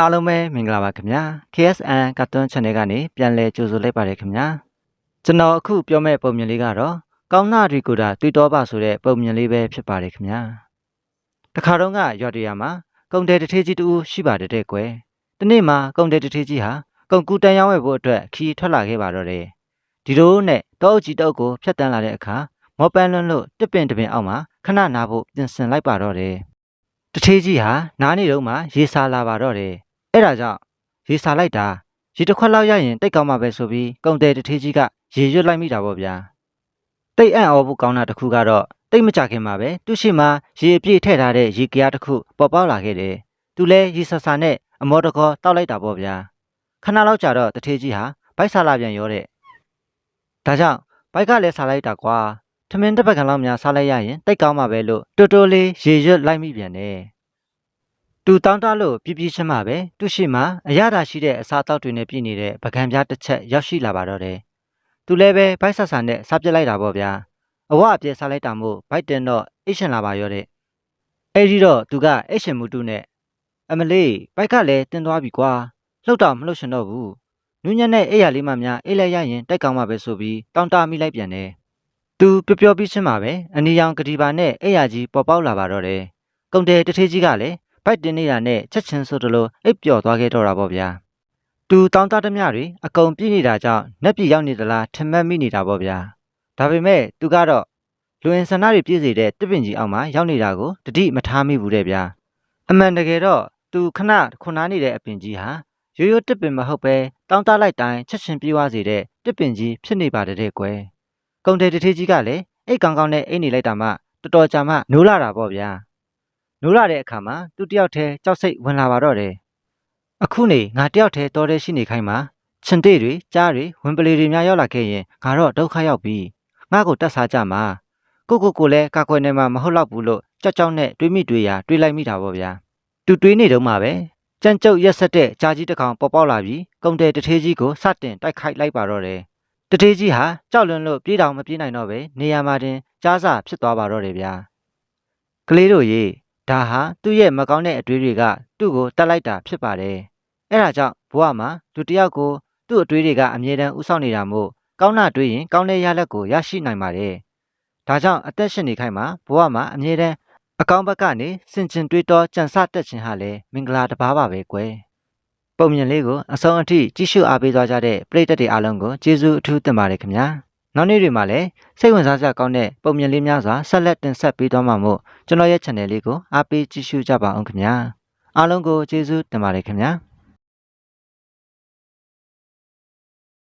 အားလုံးပဲမင်္ဂလာပါခင်ဗျာ KSN Cartoon Channel ကနေပြန်လည်ကြိုဆိုလိုက်ပါတယ်ခင်ဗျာကျွန်တော်အခုပြောမယ့်ပုံမြင်လေးကတော့ကောင်းနာရီကိုတာတွေ့တော့ပါဆိုတဲ့ပုံမြင်လေးပဲဖြစ်ပါတယ်ခင်ဗျာတခါတော့ကရွာတရမှာကုံတယ်တထေးကြီးတူရှိပါတယ်တဲ့ကွယ်ဒီနေ့မှာကုံတယ်တထေးကြီးဟာကုံကူတန်ရောင်းဝယ်ဖို့အတွက်ခီးထွက်လာခဲ့ပါတော့တယ်ဒီလိုနဲ့တောအုပ်ကြီးတောက်ကိုဖြတ်တန်းလာတဲ့အခါမောပန်းလွန်းလို့တစ်ပင်တစ်ပင်အောက်မှာခဏနာဖို့ပြင်ဆင်လိုက်ပါတော့တယ်တထေးကြီးဟာနားနေတော့မှရေစာလာပါတော့တယ် အဲ့ဒါကြောင့်ရေစာလိုက်တာရေတစ်ခွက်လောက်ရရင်တိတ်ကောင်းမှာပဲဆိုပြီးကုံတယ်တထေးကြီးကရေရွတ်လိုက်မိတာပေါ့ဗျာတိတ်အံ့ဩဖို့ကောင်းတာတစ်ခုကတော့တိတ်မကြခင်မှာပဲသူ့ရှိမှရေအပြည့်ထည့်ထားတဲ့ရေကရားတစ်ခုပေါ်ပေါက်လာခဲ့တယ်သူလဲရေဆဆာနဲ့အမောတကောတောက်လိုက်တာပေါ့ဗျာခဏလောက်ကြာတော့တထေးကြီးဟာဘိုက်ဆာလာပြန်ရောတဲ့ဒါကြောင့်ဘိုက်ကလည်းဆာလိုက်တာကွာထမင်းတစ်ပတ်ခန့်လောက်များဆာလိုက်ရရင်တိတ်ကောင်းမှာပဲလို့တိုးတိုးလေးရေရွတ်လိုက်မိပြန်တယ် သူတောင်းတလို့ပြပြချင်းမှပဲသူ့ရှိမှအရသာရှိတဲ့အစားအသောက်တွေနဲ့ပြည့်နေတဲ့ပကံပြားတစ်ချက်ရောက်ရှိလာပါတော့တယ်။သူလည်းပဲဘိုက်ဆာဆာနဲ့စားပြစ်လိုက်တာပေါ့ဗျာ။အဝအပြဲစားလိုက်တာမို့ဘိုက်တင်တော့အိတ်ရှင်လာပါရောတဲ့။အဲဒီတော့သူကအိတ်ရှင်မှုတုနဲ့အမလေးဘိုက်ကလည်းတင်းသွားပြီကွာ။လှုပ်တော့မလှုပ်ရှင်တော့ဘူး။နူးညံ့တဲ့အိယာလေးမှများအိတ်လိုက်ရရင်တိုက်ကောင်းမှာပဲဆိုပြီးတောင်းတမိလိုက်ပြန်တယ်။သူပျော်ပျော်ပြီးချင်းမှာပဲအနီရောင်ကတိပါနဲ့အိယာကြီးပေါ်ပေါက်လာပါတော့တယ်။ကုံတယ်တထေးကြီးကလည်း ဘိုက်တင်နေတာနဲ့ချက်ချင်းဆိုတလို့အိပ်ပျော်သွားခဲ့တော့တာပေါ့ဗျာ။သူတောင်းတသမျှတွေအကုန်ပြည့်နေတာကြောင့်နှက်ပြရောက်နေသလားထင်မှတ်မိနေတာပေါ့ဗျာ။ဒါပေမဲ့သူကတော့လူဝင်ဆန္ဒတွေပြည့်စေတဲ့တစ်ပင်ကြီးအောက်မှာရောက်နေတာကိုတတိမထားမိဘူးတဲ့ဗျာ။အမှန်တကယ်တော့သူခဏခွန်နာနေတဲ့အပင်ကြီးဟာရိုးရိုးတစ်ပင်မဟုတ်ပဲတောင်းတလိုက်တိုင်းချက်ချင်းပြေးသွားစေတဲ့တစ်ပင်ကြီးဖြစ်နေပါတယ်တဲ့ကွယ်။ကုံတယ်တထေးကြီးကလည်းအိတ်ကောင်းကောင်းနဲ့အိတ်နေလိုက်တာမှတော်တော်ကြာမှနိုးလာတာပေါ့ဗျာ။ နိုးလာတဲ့အခါမှာသူတယောက်တည်းကြောက်စိတ်ဝင်လာပါတော့တယ်။အခုနေငါတယောက်တည်းတော်တဲ့ရှိနေခိုင်းမှာချင်တဲ့တွေကြားတွေဝင်ပလေတွေများရောက်လာခဲ့ရင်ငါတော့ဒုက္ခရောက်ပြီ။ငါ့ကိုတတ်စားကြမှာ။ကိုကိုကိုလည်းကာကွယ်နေမှာမဟုတ်တော့ဘူးလို့ကြောက်ကြောက်နဲ့တွေးမိတွေးရတွေးလိုက်မိတာပေါ့ဗျာ။သူတွေးနေတော့မှပဲကြမ်းကြုတ်ရက်ဆက်တဲ့ကြာကြီးတစ်ကောင်ပေါ်ပေါက်လာပြီးကုံတဲ့တထေးကြီးကိုစတင်တိုက်ခိုက်လိုက်ပါတော့တယ်။တထေးကြီးဟာကြောက်လွန်းလို့ပြေးတောင်မပြေးနိုင်တော့ပဲနေရာမှာတင်ကြားစာဖြစ်သွားပါတော့တယ်ဗျာ။ကလေးတို့ရေ ဒါဟာသူ့ရဲ့မကောင်းတဲ့အတွေးတွေကသူ့ကိုတတ်လိုက်တာဖြစ်ပါတယ်။အဲဒါကြောင့်ဘဝမှာသူတယောက်ကိုသူ့အတွေးတွေကအမြဲတမ်းဥဆောင်နေတာမို့ကောင်းတာတွေးရင်ကောင်းတဲ့ရလဒ်ကိုရရှိနိုင်ပါတယ်။ဒါကြောင့်အသက်ရှင်နေခိုင်းမှာဘဝမှာအမြဲတမ်းအကောင်းဘက်ကနေစင်ကျင်တွေးတောကြံစတက်ခြင်းဟာလည်းမင်္ဂလာတစ်ပါးပါပဲကွယ်။ပုံမြင်လေးကိုအဆုံးအထိကြည့်ရှုအားပေးသွားကြတဲ့ပရိသတ်တွေအားလုံးကိုကျေးဇူးအထူးတင်ပါတယ်ခင်ဗျာ။ နောက်နေ့တွေမှာလည်းစိတ်ဝင်စားစရာကောင်းတဲ့ပုံမြင်လေးများစွာဆက်လက်တင်ဆက်ပေးသွားမှာမို့ကျွန်တော်ရဲ့ channel လေးကိုအားပေးကြည့်ရှုကြပါအောင်ခင်ဗျာအားလုံးကိုကျေးဇူးတင်ပါတယ်ခင်ဗျာ